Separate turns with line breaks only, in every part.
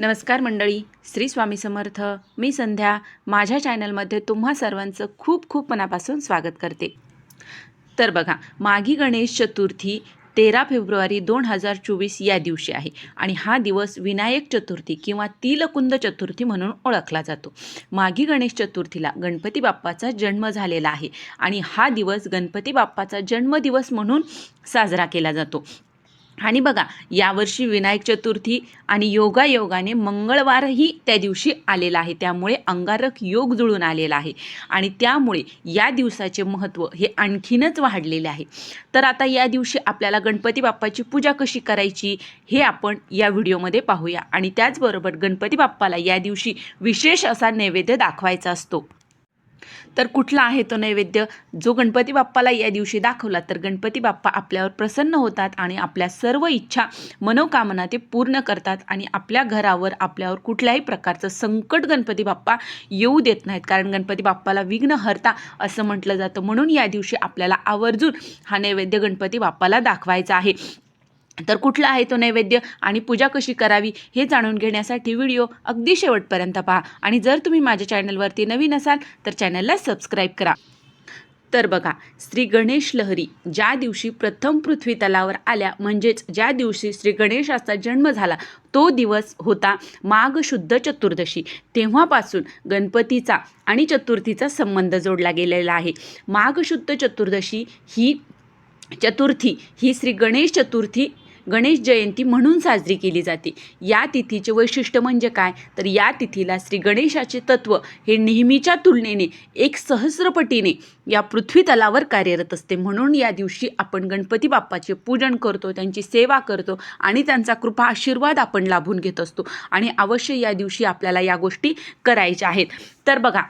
नमस्कार मंडळी श्री स्वामी समर्थ. मी संध्या. माझ्या चॅनलमध्ये तुम्हा सर्वांचं खूप खूप मनापासून स्वागत करते. तर बघा माघी गणेश चतुर्थी तेरा फेब्रुवारी दोन हजार चोवीस या दिवशी आहे आणि हा दिवस विनायक चतुर्थी किंवा तिलकुंद चतुर्थी म्हणून ओळखला जातो. माघी गणेश चतुर्थीला गणपती बाप्पाचा जन्म झालेला आहे आणि हा दिवस गणपती बाप्पाचा जन्मदिवस म्हणून साजरा केला जातो. आणि बघा यावर्षी विनायक चतुर्थी आणि योगायोगाने मंगळवारही त्या दिवशी आलेला आहे. त्यामुळे अंगारक योग जुळून आलेला आहे. आणि त्यामुळे या दिवसाचे महत्त्व हे आणखीनच वाढलेले आहे. तर आता या दिवशी आपल्याला गणपती बाप्पाची पूजा कशी करायची हे आपण या व्हिडिओमध्ये पाहूया. आणि त्याचबरोबर गणपती बाप्पाला या दिवशी विशेष असा नैवेद्य दाखवायचा असतो. तर कुठला आहे तो नैवेद्य? जो गणपती बाप्पाला या दिवशी दाखवला तर गणपती बाप्पा आपल्यावर प्रसन्न होतात आणि आपल्या सर्व इच्छा मनोकामना ते पूर्ण करतात आणि आपल्या घरावर आपल्यावर कुठल्याही प्रकारचं संकट गणपती बाप्पा येऊ देत नाहीत. कारण गणपती बाप्पाला विघ्न हरता असं म्हटलं जातं. म्हणून या दिवशी आपल्याला आवर्जून हा नैवेद्य गणपती बाप्पाला दाखवायचा आहे. तर कुठला आहे तो नैवेद्य आणि पूजा कशी करावी हे जाणून घेण्यासाठी व्हिडिओ अगदी शेवटपर्यंत पहा. आणि जर तुम्ही माझ्या चॅनलवरती नवीन असाल तर चॅनलला सबस्क्राईब करा. तर बघा श्री गणेश लहरी ज्या दिवशी प्रथम पृथ्वी तलावर आल्या म्हणजेच ज्या दिवशी श्री गणेशाचा जन्म झाला तो दिवस होता माघ शुद्ध चतुर्दशी. तेव्हापासून गणपतीचा आणि चतुर्थीचा संबंध जोडला गेलेला आहे. माघ शुद्ध चतुर्दशी ही चतुर्थी ही श्री गणेश चतुर्थी गणेश जयंती म्हणून साजरी केली जाते. या तिथीचे वैशिष्ट्य म्हणजे काय? तर या तिथीला श्री गणेशाचे तत्त्व हे नेहमीच्या तुलनेने एक सहस्रपटीने या पृथ्वी तलावर कार्यरत असते. म्हणून या दिवशी आपण गणपती बाप्पाचे पूजन करतो त्यांची सेवा करतो आणि त्यांचा कृपा आशीर्वाद आपण लाभून घेत असतो. आणि अवश्य या दिवशी आपल्याला या गोष्टी करायच्या आहेत. तर बघा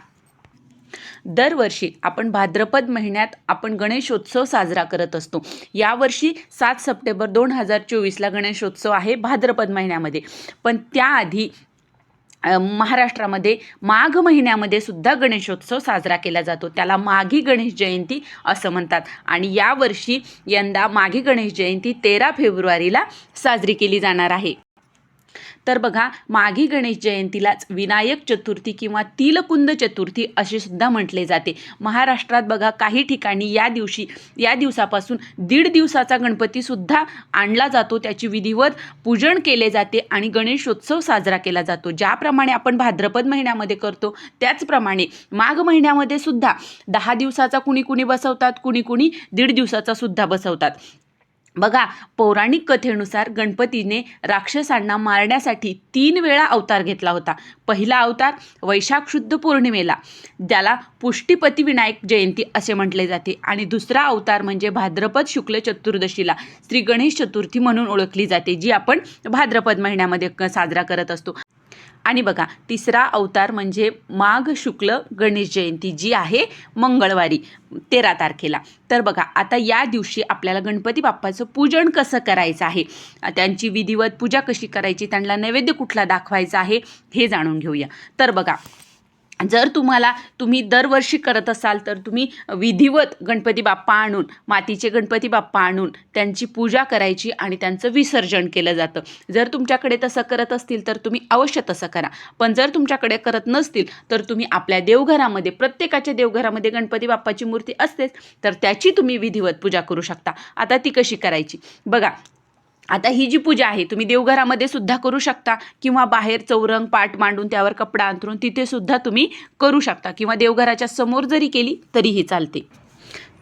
दरवर्षी आपण भाद्रपद महिन्यात आपण गणेशोत्सव साजरा करत असतो. यावर्षी सात सप्टेंबर दोन हजार चोवीसला गणेशोत्सव आहे भाद्रपद महिन्यामध्ये. पण त्याआधी महाराष्ट्रामध्ये माघ महिन्यामध्ये सुद्धा गणेशोत्सव साजरा केला जातो. त्याला माघी गणेश जयंती असं म्हणतात. आणि यावर्षी यंदा माघी गणेश जयंती तेरा फेब्रुवारीला साजरी केली जाणार आहे. तर बघा माघी गणेश जयंतीलाच विनायक चतुर्थी किंवा तिलकुंद चतुर्थी असे सुद्धा म्हटले जाते. महाराष्ट्रात बघा काही ठिकाणी या दिवशी या दिवसापासून दीड दिवसाचा गणपतीसुद्धा आणला जातो. त्याची विधिवत पूजन केले जाते आणि गणेशोत्सव साजरा केला जातो. ज्याप्रमाणे आपण भाद्रपद महिन्यामध्ये करतो त्याचप्रमाणे माघ महिन्यामध्ये सुद्धा दहा दिवसाचा कुणी कुणी बसवतात कुणी कुणी दीड दिवसाचा सुद्धा बसवतात. बघा पौराणिक कथेनुसार गणपतीने राक्षसांना मारण्यासाठी तीन वेळा अवतार घेतला होता. पहिला अवतार वैशाख शुद्ध पौर्णिमेला ज्याला पुष्टीपती विनायक जयंती असे म्हटले जाते. आणि दुसरा अवतार म्हणजे भाद्रपद शुक्ल चतुर्दशीला श्री गणेश चतुर्थी म्हणून ओळखली जाते जी आपण भाद्रपद महिन्यामध्ये क- साजरा करत असतो. आणि बघा तिसरा अवतार म्हणजे माघ शुक्ल गणेश जयंती जी आहे मंगळवारी तेरा तारखेला. तर बघा आता या दिवशी आपल्याला गणपती बाप्पाचं पूजन कसं करायचं आहे? त्यांची विधिवत पूजा कशी करायची? त्यांना नैवेद्य कुठला दाखवायचा आहे? हे जाणून घेऊया. तर बघा जर तुम्हाला तुम्ही दरवर्षी करत असाल तर तुम्ही विधिवत गणपती बाप्पा आणून मातीचे गणपती बाप्पा आणून त्यांची पूजा करायची आणि त्यांचं विसर्जन केलं जातं. जर तुमच्याकडे तसं करत असतील तर तुम्ही अवश्य तसं करा. पण जर तुमच्याकडे करत नसतील तर तुम्ही आपल्या देवघरामध्ये प्रत्येकाच्या देवघरामध्ये गणपती बाप्पाची मूर्ती असतेच तर त्याची तुम्ही विधिवत पूजा करू शकता. आता ती कशी करायची? बघा आता ही जी पूजा आहे तुम्ही देवघरामध्ये सुद्धा करू शकता किंवा बाहेर चौरंग पाट मांडून त्यावर कपडा अंथरून तिथे सुद्धा तुम्ही करू शकता किंवा देवघराच्या समोर जरी केली तरीही चालते.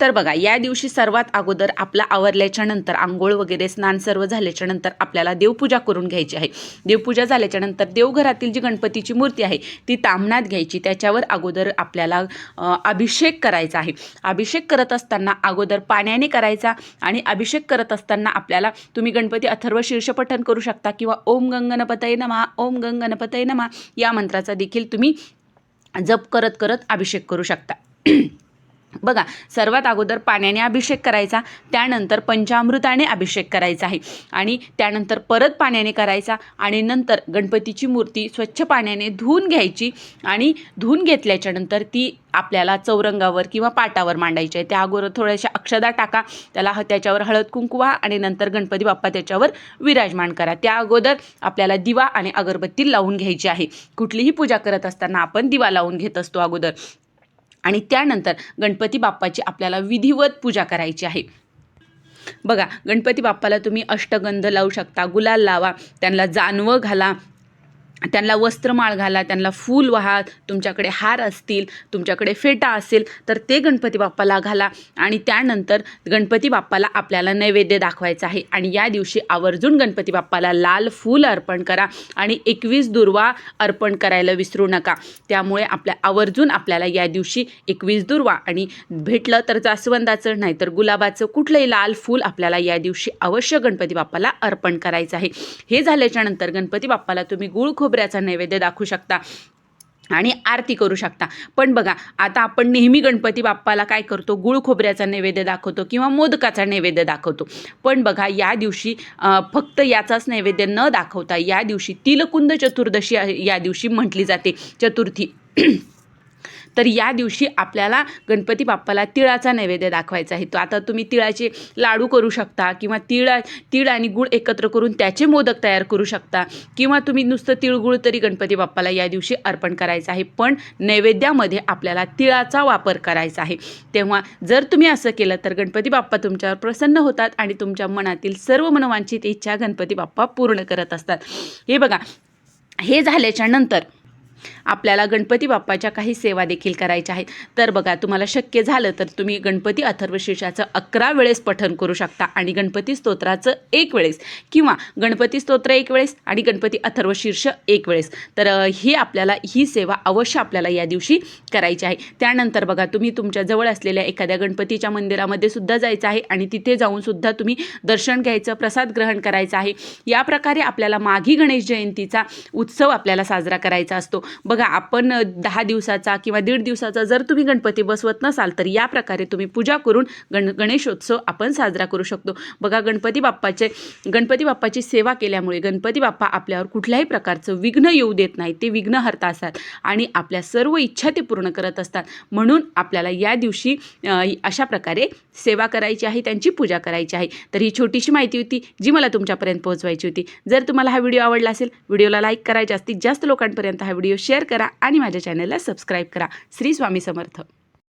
तर बघा या दिवशी सर्वात अगोदर आपला आवरल्याच्या नंतर आंघोळ वगैरे स्नान सर्व झाल्याच्यानंतर आपल्याला देवपूजा करून घ्यायची आहे. देवपूजा झाल्याच्यानंतर देवघरातील जी गणपतीची मूर्ती आहे ती तामणात घ्यायची. त्याच्यावर अगोदर आपल्याला अभिषेक करायचा आहे. अभिषेक करत असताना अगोदर पाण्याने करायचा आणि अभिषेक करत असताना आपल्याला तुम्ही गणपती अथर्व शीर्षपठन करू शकता किंवा ओम गंगणपतय नमा ओम गंगणपतय नमा या मंत्राचा देखील तुम्ही जप करत करत अभिषेक करू शकता. बघा सर्वात अगोदर पाण्याने अभिषेक करायचा त्यानंतर पंचामृताने अभिषेक करायचा आहे. आणि त्यानंतर परत पाण्याने करायचा आणि नंतर गणपतीची मूर्ती स्वच्छ पाण्याने धुवून घ्यायची आणि धुवून घेतल्याच्यानंतर ती आपल्याला चौरंगावर किंवा पाटावर मांडायची आहे. त्या अगोदर थोड्याशा अक्षदा टाका त्याला त्याच्यावर हळद कुंकू व्हा आणि नंतर गणपती बाप्पा त्याच्यावर विराजमान करा. त्या अगोदर आपल्याला दिवा आणि अगरबत्ती लावून घ्यायची आहे. कुठलीही पूजा करत असताना आपण दिवा लावून घेत असतो अगोदर. आणि त्यानंतर गणपती बाप्पाची आपल्याला विधिवत पूजा करायची आहे. बघा गणपती बाप्पाला तुम्ही अष्टगंध लावू शकता गुलाल लावा त्यांना जानवं घाला त्यांना वस्त्रमाळ घाला त्यांना फूल वाहा तुमच्याकडे हार असतील तुमच्याकडे फेटा असेल तर ते गणपती बाप्पाला घाला. आणि त्यानंतर गणपती बाप्पाला आपल्याला नैवेद्य दाखवायचा आहे. आणि या दिवशी आवर्जून गणपती बाप्पाला लाल फूल अर्पण करा आणि एकवीस दुर्वा अर्पण करायला विसरू नका. त्यामुळे आपल्या आवर्जून आपल्याला या दिवशी एकवीस दुर्वा आणि भेटलं तर जास्वंदाचं नाहीतर गुलाबाचं कुठलंही लाल फूल आपल्याला या दिवशी अवश्य गणपती बाप्पाला अर्पण करायचं आहे. हे झाल्याच्यानंतर गणपती बाप्पाला तुम्ही गुळ खोबऱ्याचा नैवेद्य दाखवू शकता आणि आरती करू शकता. पण बघा आता आपण नेहमी गणपती बाप्पाला काय करतो? गुळ खोबऱ्याचा नैवेद्य दाखवतो किंवा मोदकाचा नैवेद्य दाखवतो. पण बघा या दिवशी फक्त याचाच नैवेद्य न दाखवता या दिवशी तिलकुंद चतुर्दशी या दिवशी म्हटली जाते. चतुर्थी तर या दिवशी आपल्याला गणपती बाप्पाला तिळाचा नैवेद्य दाखवायचा आहे. तो आता तुम्ही तिळाचे लाडू करू शकता किंवा तिळा तीळ आणि गुळ एकत्र करून त्याचे मोदक तयार करू शकता किंवा तुम्ही नुसतं तिळगुळ तरी गणपती बाप्पाला या दिवशी अर्पण करायचं आहे. पण नैवेद्यामध्ये आपल्याला तिळाचा वापर करायचा आहे. तेव्हा जर तुम्ही असं केलं तर गणपती बाप्पा तुमच्यावर प्रसन्न होतात आणि तुमच्या मनातील सर्व मनोवांछित इच्छा गणपती बाप्पा पूर्ण करत असतात. हे बघा हे झाल्याच्यानंतर आपल्याला गणपती बाप्पाच्या काही सेवा देखील करायच्या आहेत. तर बघा तुम्हाला शक्य झालं तर तुम्ही गणपती अथर्वशीर्षाचं अकरा वेळेस पठण करू शकता आणि गणपती स्तोत्राचं एक वेळेस किंवा गणपती स्तोत्र एक वेळेस आणि गणपती अथर्वशीर्ष एक वेळेस. तर ही आपल्याला ही सेवा अवश्य आपल्याला या दिवशी करायची आहे. त्यानंतर बघा तुम्ही तुमच्या जवळ असलेल्या एखाद्या गणपतीच्या मंदिरामध्ये सुद्धा जायचं आहे आणि तिथे जाऊन सुद्धा तुम्ही दर्शन घ्यायचं प्रसाद ग्रहण करायचं आहे. या प्रकारे आपल्याला माघी गणेश जयंतीचा उत्सव आपल्याला साजरा करायचा असतो. बघा आपण दहा दिवसाचा किंवा दीड दिवसाचा जर तुम्ही गणपती बसवत नसाल तर या प्रकारे तुम्ही पूजा करून गण गणेशोत्सव आपण साजरा करू शकतो. बघा गणपती बाप्पाचे गणपती बाप्पाची सेवा केल्यामुळे गणपती बाप्पा आपल्यावर कुठल्याही प्रकारचं विघ्न येऊ देत नाही. ते विघ्नहर्ता असतात आणि आपल्या सर्व इच्छा ते पूर्ण करत असतात. म्हणून आपल्याला या दिवशी अशा प्रकारे सेवा करायची आहे त्यांची पूजा करायची आहे. तर ही छोटीशी माहिती होती जी मला तुमच्यापर्यंत पोहोचवायची होती. जर तुम्हाला हा व्हिडिओ आवडला असेल व्हिडिओला लाईक करा. जास्तीत जास्त लोकांपर्यंत हा व्हिडिओ शेअर करा आणि माझ्या चॅनलला सबस्क्राईब करा. श्री स्वामी समर्थ.